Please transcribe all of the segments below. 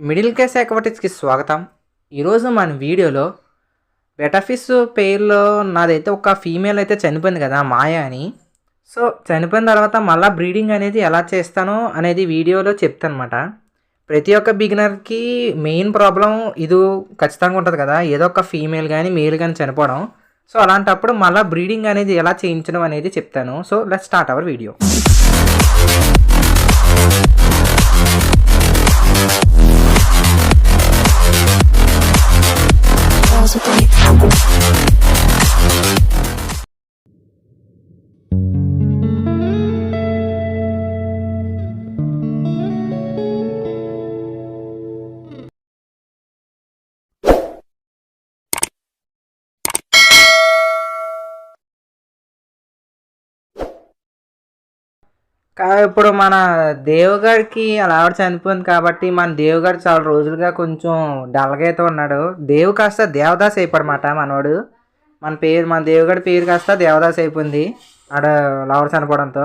Middle class ఎక్వటిక్స్కి స్వాగతం. ఈరోజు మన వీడియోలో బెటఫిస్ పేర్లో నాదైతే ఒక ఫీమేల్ అయితే చనిపోయింది కదా మాయా అని. సో చనిపోయిన తర్వాత మళ్ళీ బ్రీడింగ్ అనేది ఎలా చేస్తానో అనేది వీడియోలో చెప్తానమాట. ప్రతి ఒక్క బిగినర్కి మెయిన్ ప్రాబ్లం ఇది ఖచ్చితంగా ఉంటుంది కదా ఏదో ఒక ఫీమేల్ కానీ మేల్ కానీ చనిపోవడం. సో అలాంటప్పుడు మళ్ళీ బ్రీడింగ్ అనేది ఎలా చేయించడం అనేది చెప్తాను. So let start our video ఇప్పుడు మన దేవగాడికి అలావిడ చనిపోయింది కాబట్టి మన దేవగాడు చాలా రోజులుగా కొంచెం డల్గా అయితే ఉన్నాడు. దేవు కాస్త దేవదాస్ అయిపోడమాట మనవాడు మన పేరు మన దేవుగాడి పేరు కాస్త దేవదాస్ అయిపోయింది ఆడ లవర్ చనిపోవడంతో.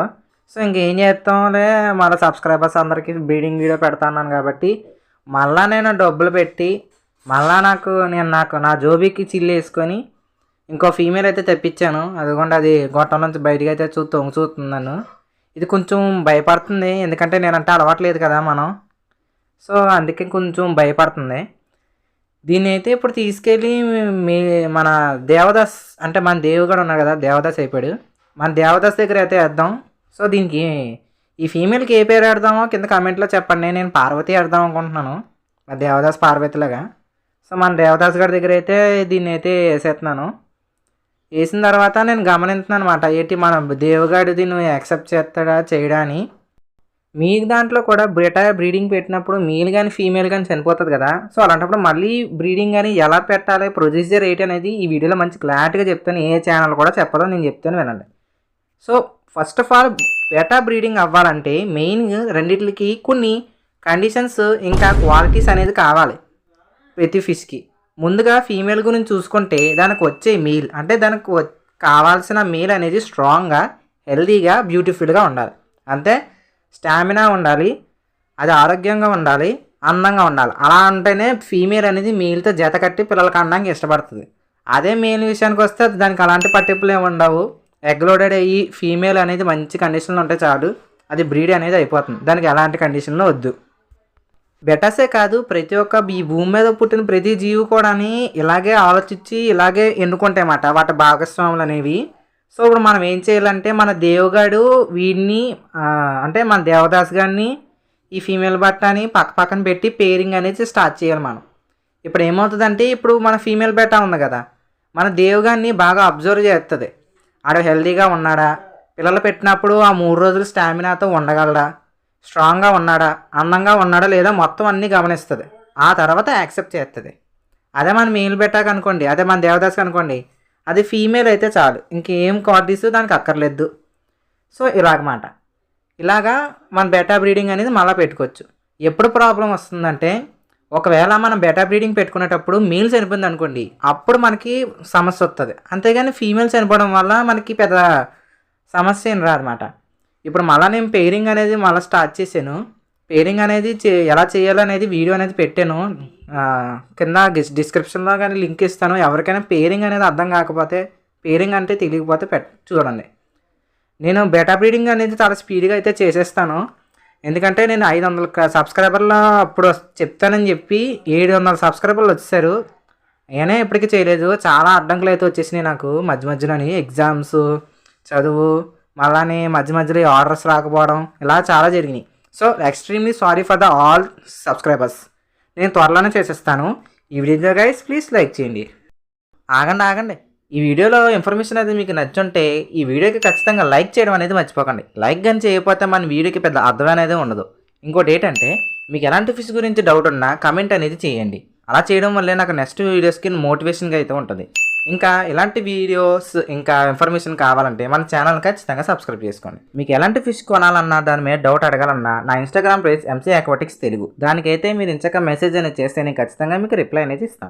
సో ఇంకేం చేస్తాంలే మళ్ళీ సబ్స్క్రైబర్స్ అందరికీ బ్రీడింగ్ వీడియో పెడతాను కాబట్టి మళ్ళా నేను డబ్బులు పెట్టి మళ్ళా నాకు నేను నాకు నా జోబీకి చిల్లు వేసుకొని ఇంకో ఫీమేల్ అయితే తెప్పించాను. అదిగోండి అది గొట్టం నుంచి బయటకు అయితే చూ తొంగి చూస్తుంది నన్ను ఇది కొంచెం భయపడుతుంది. ఎందుకంటే నేనంటే అలవాట్లేదు కదా మనం. సో అందుకే కొంచెం భయపడుతుంది. దీన్ని అయితే ఇప్పుడు తీసుకెళ్ళి మీ మన దేవదాస్ అంటే మన దేవుడు ఉన్నాడు కదా దేవదాస్ అయిపోయాడు. మన దేవదాస్ దగ్గర అయితే వేద్దాం. సో దీనికి ఈ ఫీమేల్కి ఏ పేరు ఆడదామో కింద కామెంట్లో చెప్పండి. నేను పార్వతి వేద్దాం అనుకుంటున్నాను. మా దేవదాస్ పార్వతిలాగా. సో మన దేవదాస్ గారి దగ్గర అయితే దీన్ని అయితే వేసేస్తున్నాను. వేసిన తర్వాత నేను గమనించాను అనమాట ఏంటి మన దేవుగాడిది నువ్వు యాక్సెప్ట్ చేస్తాడా చేయడా అని. మీకు దాంట్లో కూడా బ్రిటా బ్రీడింగ్ పెట్టినప్పుడు మేల్ కానీ ఫీమేల్ కానీ చనిపోతుంది కదా. సో అలాంటప్పుడు మళ్ళీ బ్రీడింగ్ కానీ ఎలా పెట్టాలి ప్రొసీజర్ ఏంటి అనేది ఈ వీడియోలో మంచి క్లారిటీగా చెప్తాను. ఏ ఛానల్ కూడా చెప్పదో నేను చెప్తాను వినండి. So first of all betta breeding అవ్వాలంటే మెయిన్ రెండిట్లకి కొన్ని కండిషన్స్ ఇంకా క్వాలిటీస్ అనేది కావాలి ప్రతి ఫిష్కి. ముందుగా ఫీమేల్ గురించి చూసుకుంటే దానికి వచ్చే మీల్ అంటే దానికి కావాల్సిన మీల్ అనేది స్ట్రాంగ్గా హెల్తీగా బ్యూటిఫుల్గా ఉండాలి. అంతే? స్టామినా ఉండాలి అది ఆరోగ్యంగా ఉండాలి అందంగా ఉండాలి. అలా ఉంటేనే ఫీమేల్ అనేది మీల్తో జత కట్టి పిల్లలకి అనడానికి ఇష్టపడుతుంది. అదే మెయిన్ విషయానికి వస్తే దానికి అలాంటి పట్టింపులు ఏమి ఉండవు. ఎగ్ లోడెడ్ అయ్యి ఫీమేల్ అనేది మంచి కండిషన్లో ఉంటే చాలు అది బ్రీడ్ అనేది అయిపోతుంది. దానికి ఎలాంటి కండిషన్లో వద్దు. బెటసే కాదు ప్రతి ఒక్క ఈ భూమి మీద పుట్టిన ప్రతి జీవి కూడా ఇలాగే ఆలోచించి ఇలాగే ఎన్నుకుంటాయన్నమాట వాటి భాగస్వాములు అనేవి. సో ఇప్పుడు మనం ఏం చేయాలంటే మన దేవుగాడు వీడిని అంటే మన దేవదాస్ గారిని ఈ ఫీమేల్ బట్టని పక్క పక్కన పెట్టి పేరింగ్ అనేది స్టార్ట్ చేయాలి మనం. ఇప్పుడు ఏమవుతుందంటే ఇప్పుడు మన ఫీమేల్ బెట్ట ఉంది కదా మన దేవుగాన్ని బాగా అబ్జర్వ్ చేస్తుంది. ఆడ హెల్తీగా ఉన్నాడా? పిల్లలు పెట్టినప్పుడు ఆ మూడు రోజులు స్టామినాతో ఉండగలడా? స్ట్రాంగ్గా ఉన్నాడా అందంగా ఉన్నాడా లేదా మొత్తం అన్నీ గమనిస్తుంది. ఆ తర్వాత యాక్సెప్ట్ చేస్తుంది. అదే మన మేల్ పెట్టాక అనుకోండి అదే మన దేవదాస్ అనుకోండి అది ఫీమేల్ అయితే చాలు. ఇంకేం క్వాలిటీస్ దానికి అక్కర్లేదు. సో ఇలాగమాట. ఇలాగా మన బెటా బ్రీడింగ్ అనేది మళ్ళీ పెట్టుకోవచ్చు. ఎప్పుడు ప్రాబ్లం వస్తుందంటే ఒకవేళ మనం బెటా బ్రీడింగ్ పెట్టుకునేటప్పుడు మేల్ చనిపోయింది అనుకోండి అప్పుడు మనకి సమస్య వస్తుంది అంతేగాని ఫీమేల్ చనిపోవడం వల్ల మనకి పెద్ద సమస్య ఏం రాదన్నమాట. ఇప్పుడు మళ్ళీ నేను పేరింగ్ అనేది మళ్ళీ స్టార్ట్ చేశాను. పేరింగ్ అనేది చే ఎలా చేయాలో అనేది వీడియో అనేది పెట్టాను. కింద డిస్- డిస్క్రిప్షన్లో కానీ లింక్ ఇస్తాను. ఎవరికైనా పేరింగ్ అనేది అర్థం కాకపోతే పేరింగ్ అంటే తెలియకపోతే పెట్ చూడండి. నేను బెటా బ్రీడింగ్ అనేది చాలా స్పీడ్గా అయితే చేసేస్తాను. ఎందుకంటే నేను ఐదు వందల సబ్స్క్రైబర్లు అప్పుడు చెప్తానని చెప్పి ఏడు వందల సబ్స్క్రైబర్లు వచ్చేసారు. నేనే ఇప్పటికీ చేయలేదు. చాలా అడ్డంకులు అయితే వచ్చేసినాయి నాకు మధ్య మధ్యలోని. ఎగ్జామ్స్ చదువు మళ్ళీ మధ్య మధ్యలో ఆర్డర్స్ రాకపోవడం ఇలా చాలా జరిగినాయి. So extremely sorry for the all subscribers నేను త్వరలోనే చేసేస్తాను. ఈ వీడియో గైస్ ప్లీజ్ లైక్ చేయండి. ఆగండి ఆగండి. ఈ వీడియోలో ఇన్ఫర్మేషన్ అనేది మీకు నచ్చుంటే ఈ వీడియోకి ఖచ్చితంగా లైక్ చేయడం అనేది మర్చిపోకండి. లైక్ కానీ చేయకపోతే మన వీడియోకి పెద్ద అర్థం అనేది ఉండదు. ఇంకోటి ఏంటంటే మీకు ఎలాంటి ఫిష్ గురించి డౌట్ ఉన్నా కమెంట్ అనేది చేయండి. అలా చేయడం వల్లే నాకు నెక్స్ట్ వీడియోస్కి మోటివేషన్గా అయితే ఉంటుంది. ఇంకా ఇలాంటి వీడియోస్ ఇంకా ఇన్ఫర్మేషన్ కావాలంటే మన ఛానల్ ఖచ్చితంగా సబ్స్క్రైబ్ చేసుకోండి. మీకు ఎలాంటి ఫిష్ కొనాలన్నా దాని మీద డౌట్ అడగాలన్నా నా Instagram page MC aquatics Telugu. దానికైతే మీరు ఇంచక మెసేజ్ అనేది చేస్తే నేను ఖచ్చితంగా మీకు రిప్లై అనేది ఇస్తాను.